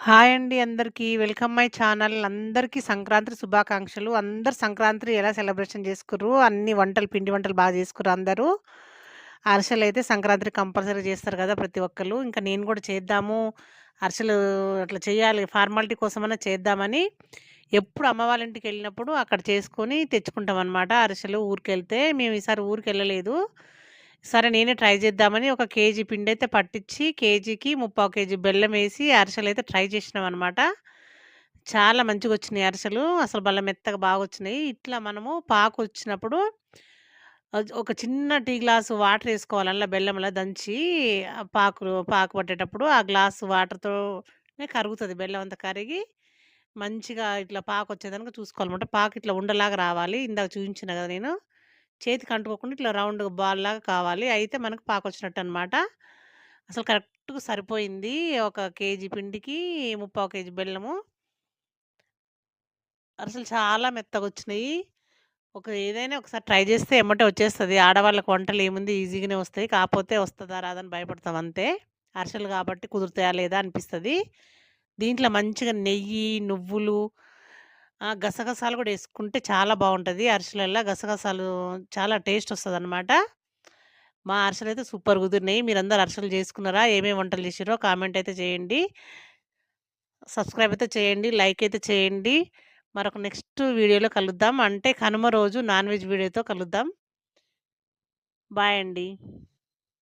Hi అండి అందరికీ. Welcome my channel. అందరికీ సంక్రాంతి శుభాకాంక్షలు. అందరూ సంక్రాంతి ఎలా సెలబ్రేషన్ చేసుకుర్రు? అన్ని వంటలు, పిండి వంటలు బాగా చేసుకుర్రా అందరూ? అయితే సంక్రాంతికి కంపల్సరీ చేస్తారు కదా! ప్రతి ఒక్కరు ఇంకా నేను కూడా చేద్దాము, అరిసెలు అట్లా చేయాలి ఫార్మాలిటీ కోసమైనా చేద్దామని ఎప్పుడు అమ్మ వాళ్ళ ఇంటికెళ్ళినప్పుడు అక్కడ చేసుకొని తెచ్చుకుంటాం అనమాట అరిసెలు ఊరికెళ్తే. మేము ఈసారి ఊరికెళ్ళలేదు. సరే నేనే ట్రై చేద్దామని ఒక కేజీ పిండి అయితే పట్టించి, కేజీకి ముప్పావు కేజీ బెల్లం వేసి అరిసెలు అయితే ట్రై చేసినాం అనమాట చాలా మంచిగా వచ్చినాయి అరిసెలు. అసలు బల్ల మెత్తగా బాగా వచ్చినాయి ఇట్లా మనము పాకు వచ్చినప్పుడు ఒక చిన్న టీ గ్లాసు వాటరేసుకోవాలి అలా బెల్లంలో దంచి పాకులు పాకు పట్టేటప్పుడు ఆ గ్లాసు వాటర్‌తోనే కరుగుతుంది బెల్లం అంతా కరిగి, మంచిగా ఇట్లా పాకు వచ్చేదానికి చూసుకోవాలన్నమాట. పాకు ఇట్లా ఉండలాగా రావాలి. ఇందాక చూపించిన కదా నేను. చేతికి అంటుకోకుండా ఇట్లా రౌండ్‌గా బాల్‌లాగా కావాలి. అయితే మనకు పాకొచ్చినట్టు అనమాట అసలు కరెక్ట్‌గా సరిపోయింది. ఒక కేజీ పిండికి ముప్పావు కేజీ బెల్లము. అసలు చాలా మెత్తగా వచ్చినాయి ఒక ఏదైనా ఒకసారి ట్రై చేస్తే ఏమంటే వచ్చేస్తుంది ఆడవాళ్ళకి వంటలు ఏముంది ఈజీగానే వస్తాయి. కాకపోతే వస్తుందా రాదని భయపడతాం అంతే. అరిసెలు కాబట్టి కుదురుతాయా లేదా అనిపిస్తుంది దీంట్లో మంచిగా నెయ్యి, నువ్వులు గసగసాలు కూడా వేసుకుంటే చాలా బాగుంటుంది అరిసెలల్లో గసగసాలు చాలా టేస్ట్ వస్తుంది అనమాట మా అరిసెలు అయితే సూపర్ కుదిరినాయి. మీరందరూ అరిసెలు చేసుకున్నారా? ఏమేమి వంటలు చేసారో కామెంట్ అయితే చేయండి. సబ్స్క్రైబ్ అయితే చేయండి. లైక్ అయితే చేయండి. మరొక నెక్స్ట్ వీడియోలో కలుద్దాం. అంటే కనుమ రోజు నాన్ వెజ్ వీడియోతో కలుద్దాం. బాయ్ అండి.